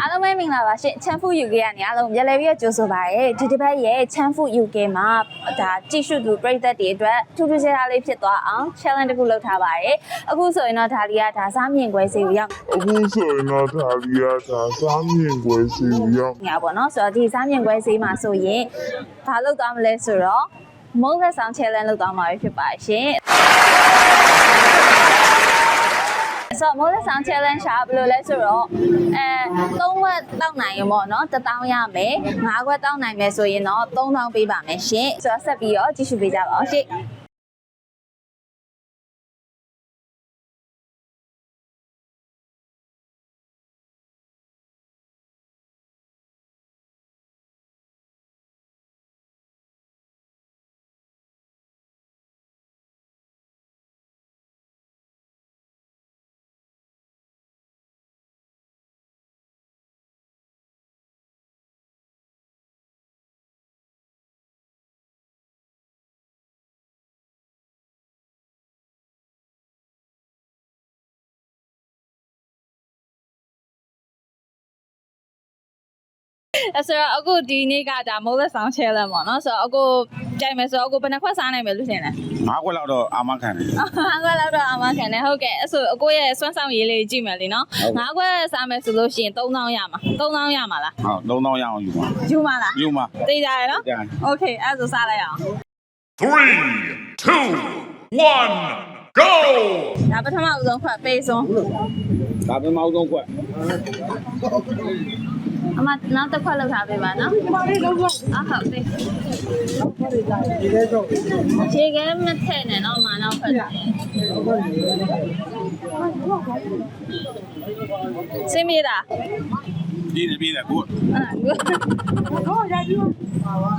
အားလုံးပဲမင်္ဂလာပါရှင်ချမ်းဖူ UK ကနေအားလုံးရက်လဲပြီးတော့ကြိုဆိုပါရစေဒီတစ်ပတ်ရဲ့ချမ်းဖူ UK မှာဒါကြည့်ရှုသူပရိသတ်တွေအတွက်ထူးထူးခြားခြားလေးဖြစ်သွားအောင် challenge တစ်ခုလုပ်ထားပါရစေအခုဆိုရင်တော့ဒါလီကဒါစားမြင်ကွဲစီကိုရောက်အခုဆိုရင်တော့ဒါလီယာဒါစားမြင်ွယ်စီရောက်ညာပေါ့နော်ဆိုတော့ဒီစားမြင်ကွဲစီမှာဆိုရင်ဘာလုပ်သွားမလဲဆိုတော့မုန်းသက်ဆောင် challenge လုပ်သွားမှာပဲဖြစ်ပါရှင် ဆိုတော့ model sound challenge ရှာဘယ်လိုလဲဆိုတော့အဲ3ခွက်တောက်နိုင်ရင်ပေါ့နော်1000ရမယ်5ခွက်တောက်နိုင်မယ်ဆိုရင်တော့3000ပေးပါမယ်ရှင်ဆိုတော့ဆက်ပြီးတော့ကြည့်ရှုပေးကြပါအောင်ရှင် အဲဆိုတော့အခုဒီနေ့ကဒါ model sound challenge ပေါ့နော်ဆိုတော့အခုကြိုက်မယ်ဆိုတော့အခုဘယ်နှခွက်စားနိုင်မယ်လို့ထင်လဲ ငါးခွက်လောက်တော့အာမခံတယ် ငါးခွက်လောက်တော့အမခံတယ်ဟုတ်ကဲ့အဲ့ဆိုအကိုရဲ့စွမ်းဆောင်ရည်လေးကြည့်မယ်လीနော်ငါးခွက်စားမယ်ဆိုလို့ရှိရင်3000ရမှာ3000ရမှာလား ဟုတ်3000ရအောင်ယူပါ ယူမှာလား ယူမှာ သိကြရနော် ကြာ โอเคအဲ့ဆိုစားလိုက်အောင် Three, two, one, go! ဒါပထမဦးဆုံးခွက်ပေးဆုံး ဒါပဲမအောင်ဆုံးခွက် အမနောက်တစ်ခွက်လောက်ထားပေးပါနော်ဒီမှာလေးလုံးလုံးအဟုတ်ပြီဒီလေးတော့ခြေကမထည့်နဲ့နော်မနောက်ဖက်စင်မီတာပြည့်နေပြည့်တယ်ကိုအာကိုရာကြီးပါပါ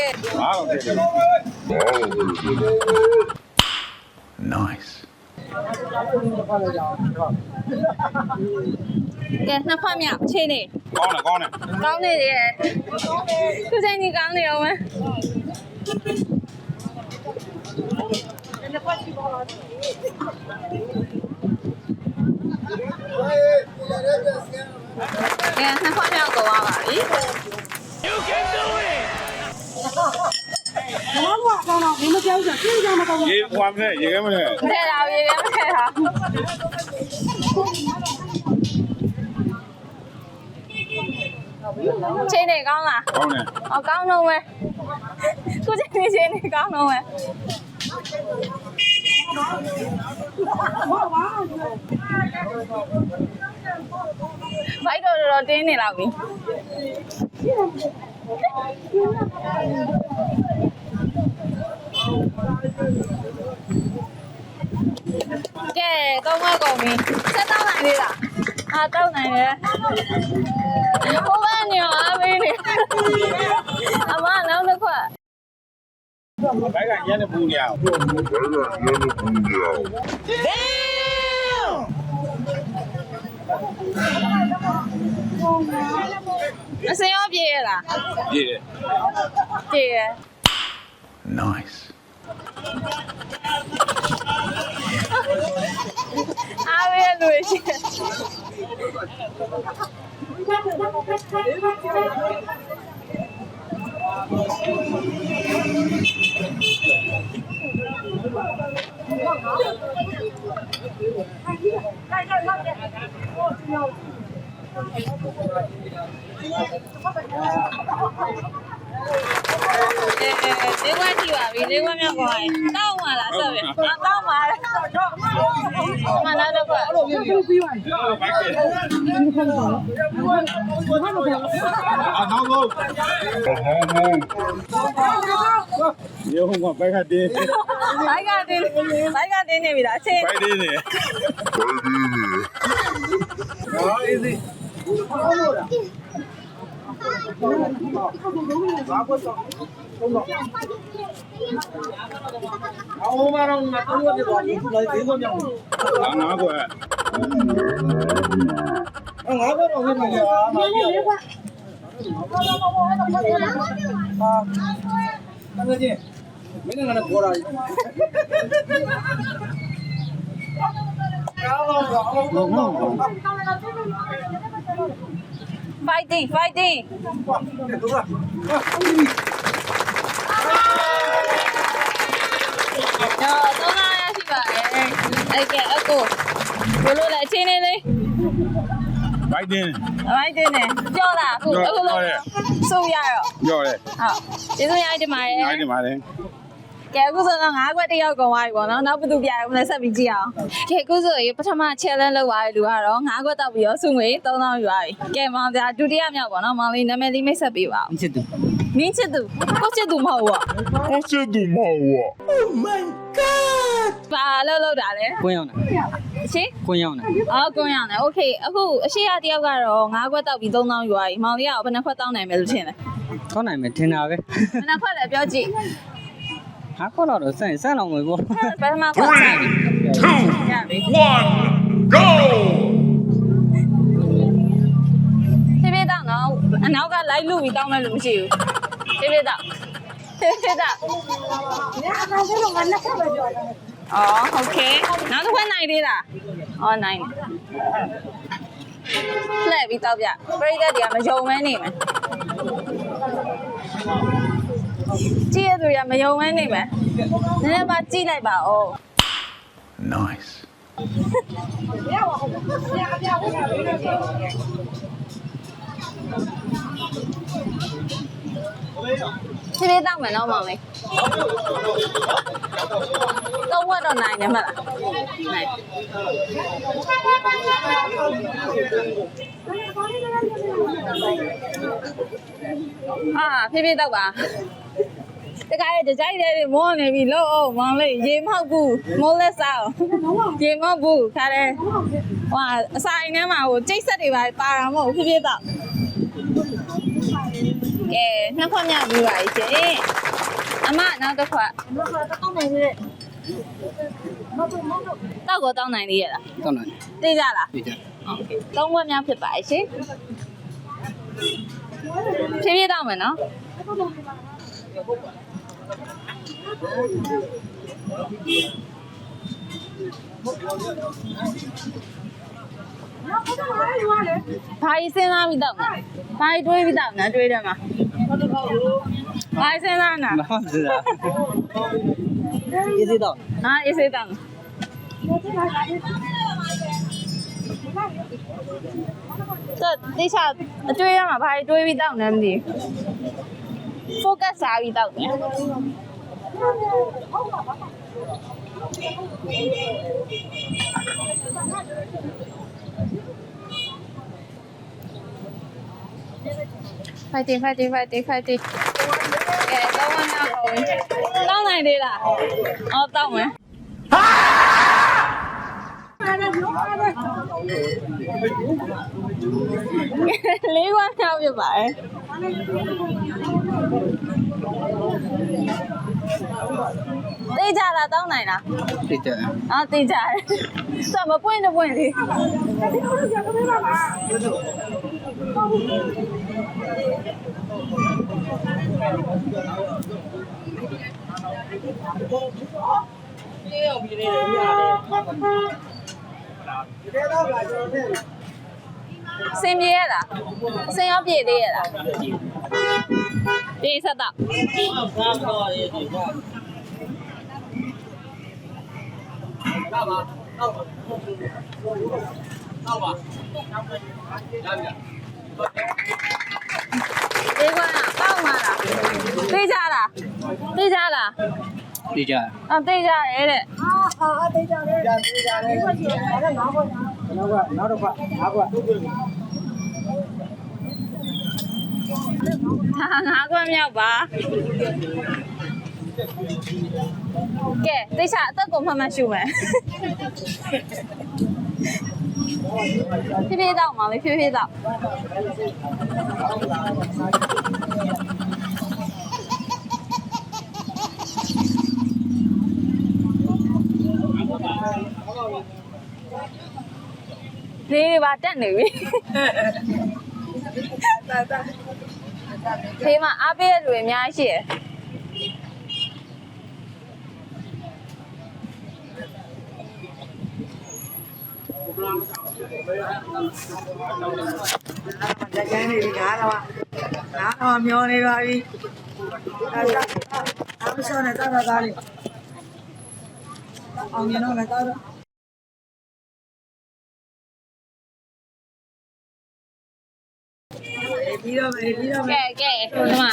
တည်တယ် nice ကဲနှစ်ခွက်မြောက်ခြေနေကောင်းတယ်ကောင်းတယ်ကောင်းနေတယ်သူစိတ်ကြီးကောင်း နေအောင်မယ်ကဲနှစ်ခွက်မြောက်တော့ပါပြီရေဟွာမလဲရေခဲမလဲထဲတာရေခဲမထဲတာချိန်နေကောင်းလားကောင်းတယ်။အော်ကောင်းတော့မယ်။ကိုချိန်နေချိန်နေကောင်းတော့မယ်။ဘိုက်တော့တော်တော်တင်းနေလောက်ပြီ။ ကဲကောင်းမကုန်ပြီ။ဆက်တော့နိုင်သေးလား။အာတော့နိုင်တယ်။ဟိုဘက်ညောအားပေးနေ။အမနောက်တစ်ခွက်ဘိုက်ကညနေပူနေအောင်ဒါကလည်းဘူးရောက်အစင်ရောပြေရလားပြေတယ်ပြေရ nice အားပေးရ လို့ရှိတယ်လေးဝက်ကြည့်ပါပြီလေးဝက်မြောက်သွားရင်တောက်မှာလားဆက်ပဲအာတောက်မှာလေမနာတော့ကွာဘိုက်ကအာနောက်ဆုံးအဟောင်းရေဟုံကဘိုက်ကတင်းဘိုက်ကတင်းဘိုက်ကတင်းနေပြီလားအချင်းဘိုက်တင်းနေဘယ်ဒီလဲ ငါငါးခွက်ငါကတော့ဝင်မှာလေအာမကြီး fighting fighting တော့တော့လာရရှိပါတယ်အဲ့ကဲအကိုဘယ်လိုလဲအချင်းလေးလေး Biden အမိုက်တင်းနေကြောလားအခုအခုလို့ဆိုရတော့ ပြောတယ်ဟုတ်ကျေးဇူးများတင်ပါတယ်အားဒီမှာလေ ကဲအခုဆိုတော့၅ခွက်တယောက်ကုန်သွားပြီပေါ့နော်နောက်ဘသူပြရမလဲဆက်ပြီးကြည့်အောင်ကဲအခုဆိုရေပထမ challenge လုပ်သွားတဲ့လူကတော့၅ခွက်တောက်ပြီးတော့စုငွေ3000ယူသွားပြီကဲမောင်ပြဒုတိယမြောက်ပေါ့နော်မောင်လေးနာမည်လေးမိတ်ဆက်ပေးပါဦးချစ်သူနင်းချစ်သူကိုချစ်သူမဟုတ်ဘူးကိုချစ်သူမဟုတ်ဘူး Oh my god ဘာလို့လောက်တာလဲကွင်းရောက်နေအရှိကွင်းရောက်နေအော်ကွင်းရောက်နေ Okay အခုအရှိရတယောက်ကတော့၅ခွက်တောက်ပြီး3000ယူသွားပြီမောင်လေးကဘယ်နှခွက်တောင်းနိုင်မလဲလို့ထင်လဲတောင်းနိုင်မယ်ထင်တာပဲဘယ်နှခွက်လဲပြောကြည့် ဟာခေါ်တော့ဆန့်ဆန့်အောင်မယ်ပေါ့ ပထမခွက်စားပြီရပြီ Go！ ဖြည်းဖြည်းတောင်းတော့အနောက်ကလိုက်လူပြီးတောင်းမယ်လို့မရှိဘူးဖြည်းဖြည်းတောင်းဖြည်းဖြည်းတောင်းအော်โอเคနောက်တစ်ခွက်နိုင်သေးလားအော်နိုင်တယ်လှည့်ပြီးတောက်ပြပရိသတ်တွေကမယုံမဲနေမယ်ကြည့်ရ သူတွေကမယုံမဲနေမယ်နည်းနည်းပါကြည့်လိုက်ပါဦး Nice ဖြည်းဖြည်းတောက်မယ်နော်မောင်လေးသုံးဝက်တော့နိုင်တယ်မလားနိုင်အာဖြည်းဖြည်းတောက်ပါ တခါရဲ့ကြိုက်တယ်မောနေပြီလို့အောင်မောင်လေးရေမောက်ဘူးမိုးလက်စားရေမောက်ဘူးခါတယ်ဟွာအစာအိမ်ထဲမှာဟိုကျိတ်ဆက်တွေပါပါတာမဟုတ်ဘူးဖြည်းဖြည်းတောက်ကဲနှစ်ခွက်မြောက်ပြီးပါပြီရှင်အမနောက်တစ်ခွက်တောက်ကိုတောင်းနိုင်သေးရလားကောင်းတယ်သိကြလားဒီကြသုံးခွက်မြောက်ဖြစ်ပါရှင်ဖြည်းဖြည်းတောင်းမယ်နော် ဘာကြီးစဉ်းစားပြီးတောက်မလဲဘာကြီးတွေးပြီးတောက်မလဲတွေးတယ်မှာဘာကြီးစဉ်းစားနာမဟုတ်ဘူးလားဒီစီတော့ဟာအေးစေးတောင်းတော့တိချာအတွေးရမှာဘာကြီးတွေးပြီးတောက်နေမသိဘူး focus စားပြီးတောက်တယ်ဖိုက်တင်ဖိုက်တင်ဖိုက်တင်ဖိုက်တင်ကဲတော့ဝမ်းရောက်အောင်တောင်းနိုင်သေးလားအော်တောင်းမယ်လေးဝမ်းရောက်ပြပါတယ် သိကြလားတောင်းနိုင်လားဒီကြအော်သိကြတယ်ဆိုမပွင့်တော့ပွင့်လေစင်ပြေရလားစင်ရောပြေသေးရလား ပြေဆက်တော့ဒီကွာတောက်မှာလားသိကြလားသိကြလားဒီကြအသိကြရဲတဲ့နောက်တော့နောက်တော့ငါကွာ ဟာငါးခွက်မြောက်ပါကဲသိချာအသက်ကိုမှတ်မှတ်ရှုမယ်ဖြည်းဖြည်းတော့မောင်လေးဖြည်းဖြည်းတော့လေးတွေပါတက်နေပြီ ဖေးမအားပေးတဲ့လူတွေအများကြီးရှိတယ်လက်ကျန်းနေပြီငါတော့ငါတော့မျောနေပါပြီအဲ့ဒါအမရှောင်းနေတာသားလေးအောင်မြင်တော့လည်းသားတော့ ပြီးတော့မယ်ပြီးတော့မယ်ကဲကဲဒီမှာ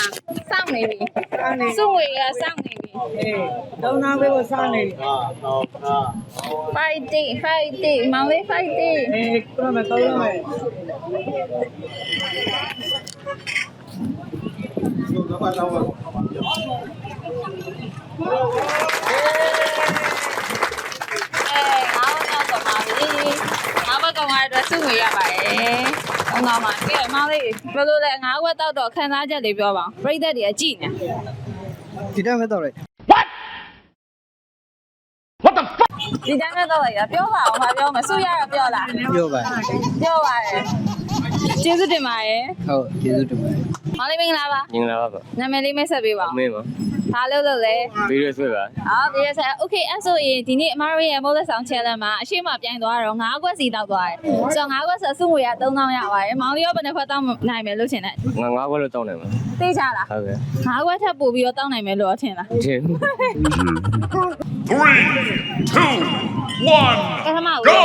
စောင့်နေပြီစားနေစုငွေကစောင့်နေပြီ အေးသုံးနာပဲကိုစားနေပြီ fighting fighting မောင်လေး fighting အေးပြမကောင်းတော့မယ် ငါဘက်ကငါတို့စုငွေရပါတယ်။အောင်တော့မှာကဲမောင်လေးဘယ်လိုလဲငါ့ဘက်တော့တော့ခံစားချက်တွေပြောပါဦး။ပြိသက်တွေကကြည်နေဒီတိုင်းပဲတော့လိုက်ဒီတိုင်းပဲတော့လိုက်တာပြောပါအောင်မပြောမစုရတော့ပြောလားပြောပါပြောပါတယ်ကျေးဇူးတင်ပါတယ်ဟုတ်ကျေးဇူးတင်ပါတယ်မောင်လေးမင်္ဂလာပါမင်္ဂလာပါဗျနာမည်လေးမိတ်ဆက်ပေးပါဦးမင်းပါ ဘာလုပ်လို့လဲဗီဒီယိုဆွဲပါအော်ဗီဒီယိုဆွဲ Okay အဲ့ဆိုရင်ဒီနေ့အမတို့ရဲ့မိုးလက်ဆောင် challenge မှာအရှိမပြိုင်သွားတော့9ခွက်စီတောက်သွားတယ်ဆိုတော့9ခွက်ဆိုအစုငွေက3000ရပါတယ်မောင်လေးရောဘယ်နှခွက်တောက်နိုင်မယ်လို့ထင်တယ်ငါ9ခွက်လို့တောက်နိုင်မှာသိကြလားဟုတ်ကဲ့9ခွက်ထပ်ပို့ပြီးတော့တောက်နိုင်မယ်လို့ထင်လားထင်3 2 1ပထမဦး go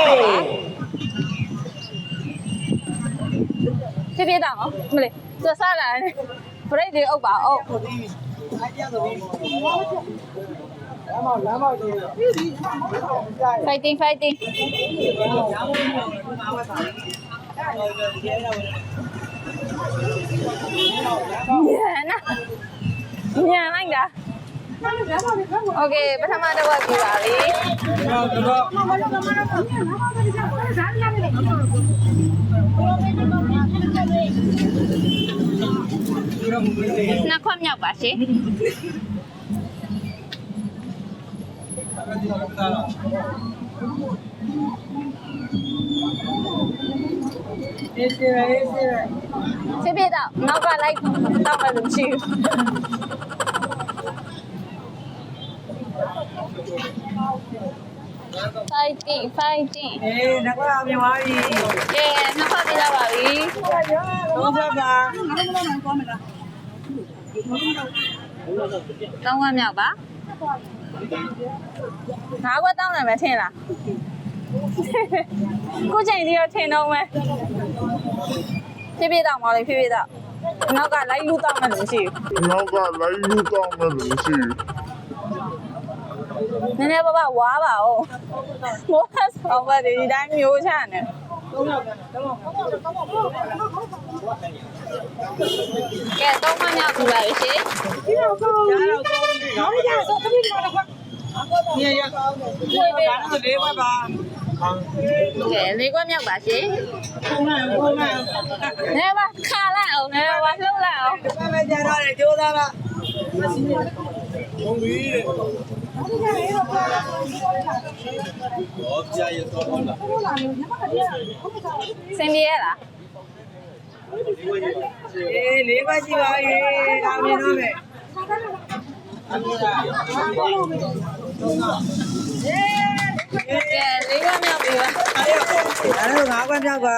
ဖြည်းဖြည်းတောင်နော်မလေးသူစားလာဘရိတ်တွေအုပ်ပါအုပ် fighting fighting yeah na yeah like that okay ပထမတစ်ဝက်ပြပါလေဟုတ်တော့ က်မြောက်ပါရှင်အေးစေးအေးစေးဖြစ်ဖြစ်တော့နောက်ကလိုက်တောက်မှလို့ရှိဘူး fighting fighting အေးငါကတော့မြင်ပါပြီကဲနှစ်ဖက်ပြတော့ပါပြီသုံးဖ က်ပါသုံးဝက်မြောက်ပါငါးဝက်တောင်းတယ်မထင်လားခုချိန်ကြီးတော့ထင်တော့မယ်ဖြစ်ဖြစ်တော့မလေးဖြစ်ဖြစ်တော့နောက်ကလိုက်လူတောင်းမှလို့ရှိဘူးနောက်ကလိုက်လူတောင်းမဲ့လူရှိနည်းနည်းပါးပါးဝါပါဦးမိုးသက်ဆောင်ပါဒီတိုင်းမျိုးချနေ ကဲတော့မမြောက်ပြီပါရှင်ရတော့ကောင်းပြီဟောရဆိုသမီးကတော့ညရဒါတော့လေးပါပါကဲလေးခွက်မြောက်ပါရှင်ပုံမှန်ပုံမှန်နည်းပါခါလိုက်အောင်နည်းပါလှုပ်လိုက်အောင်ဘာပဲကြတော့လေကြိုး စားပါစင်ပြေရလားအေးလေးပါရှိပါရဲ့ဒါမြင်တော့မယ်ကဲလေးခွက်မြောက်ပြီပါဒါတော့ငါးခွက်ပြောက်ပါ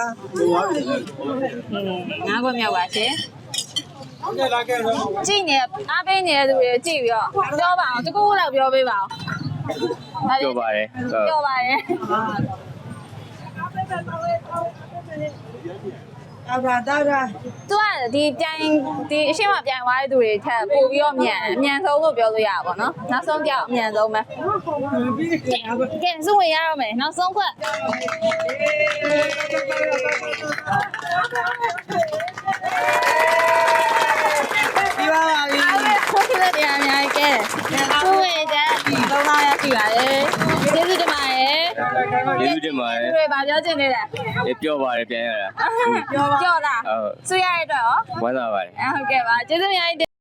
ငါးခွက်မြောက်ပါရှင် ကြည့်နေအားပေးနေတဲ့သူတွေကြည့်ပြီးတော့ပြောပါအောင်တကူတော့ပြောပေးပါအောင်ပြောပါတယ်ဟုတ်ပြောပါရဲ့အဘာတာတာသူကဒီပြိုင်ဒီအရှိမပြိုင်သွားတဲ့သူတွေထက်ပို့ပြီးတော့မြန်အမြန်ဆုံးလို့ပြောလို့ရပါဘောနော်နောက်ဆုံးကြောက်အမြန်ဆုံးပဲပြီးကြငါးခွက်ကဲစုဝင်ရတော့မယ်နောက်ဆုံးခွက် ပြီးပါပါပြီ အားပေးခွက် တဲ့တရားအများကြီးကဲစုဝင်တဲ့ဒီသုံးသားရရှိပါတယ်ကျေးဇူးတင်ပါတယ်ကျေးဇူးတင်ပါတယ်တွေဗာပြောချင်နေတယ်အေးပြောပါတယ်ပြန်ရတာကြောက်လားဟုတ်စုရတဲ့အတွက်ရောဝမ်းသာပါတယ်အဲဟုတ်ကဲ့ပါကျေးဇူးအများကြီး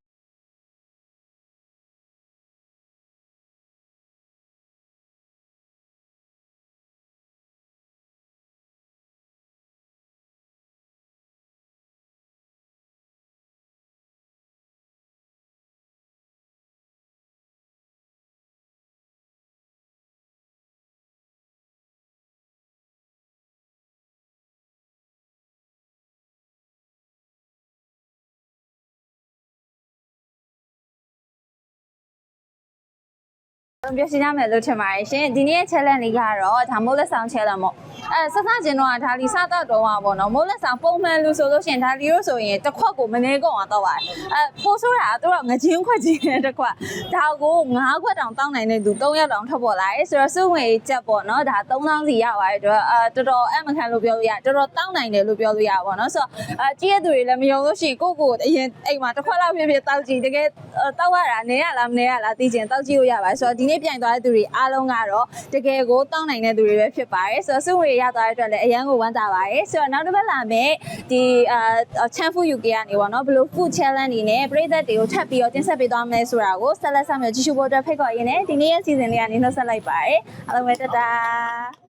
ပြောရှင်းရမယ်လို့ထင်ပါတယ်ရှင်ဒီနေ့ရဲ့ challenge လေးကတော့ဒါမိုးလက်ဆောင် challenge ပေါ့အဲဆက်စချင်းတော့ဒါလီစတော့တော့ပါပေါ့နော်မိုးလက်ဆောင်ပုံမှန်လို့ဆိုလို့ရှိရင်ဒါလီတို့ဆိုရင်တစ်ခွက်ကိုမနေကုန်အောင်တော့ပါတယ်အဲပို့ဆိုတာကသူတို့ငချင်းခွက်ချင်းတဲ့တစ်ခွက်ဒါကို9ခွက်တောင်တောင်းနိုင်တဲ့သူ3ရက်တောင်ထွက်ပေါ်လာတယ်ဆိုတော့စုငွေချက်ပေါ့နော်ဒါ3000စီရပါတယ်အတွက်အဲတော်တော်အမခံလို့ပြောလို့ရတော်တော်တောင်းနိုင်တယ်လို့ပြောလို့ရပါပေါ့နော်ဆိုတော့အဲကြည့်ရတဲ့သူတွေလည်းမယုံလို့ရှိရင်ကိုယ့်ကိုယ်အရင်အိမ်မှာတစ်ခွက်လောက်ဖြစ်ဖြစ်တောက်ကြည့်တကယ်တောက်ရတာနေရလားမနေရလားသိချင်တောက်ကြည့်လို့ရပါတယ်ဆိုတော့ဒီနေ့ပြိုင်သွားတဲ့သူတွေအားလုံးကတော့တကယ်ကိုတောင်းနိုင်တဲ့သူတွေပဲဖြစ်ပါတယ်ဆိုတော့စုငွေရသွားတဲ့အတွက်လည်းအရန်ကိုဝမ်းသာပါတယ်ဆိုတော့နောက်တစ်ပတ်လာမယ့်ဒီအာချန်ဖူ UK ကနေပေါ့နော်ဘယ်လို food challenge တွေနဲ့ပြည်သက်တွေကိုထပ်ပြီးတော့တင်ဆက်ပေးသွားမလဲဆိုတာကိုဆက်လက်ဆက်မျိုးကြည့်ရှုဖို့အတွက်ဖိတ်ခေါ်ရင်းနဲ့ဒီနေ့ရဲ့စီစဉ်လေးကနေနှုတ်ဆက်လိုက်ပါတယ်အားလုံးပဲတတာ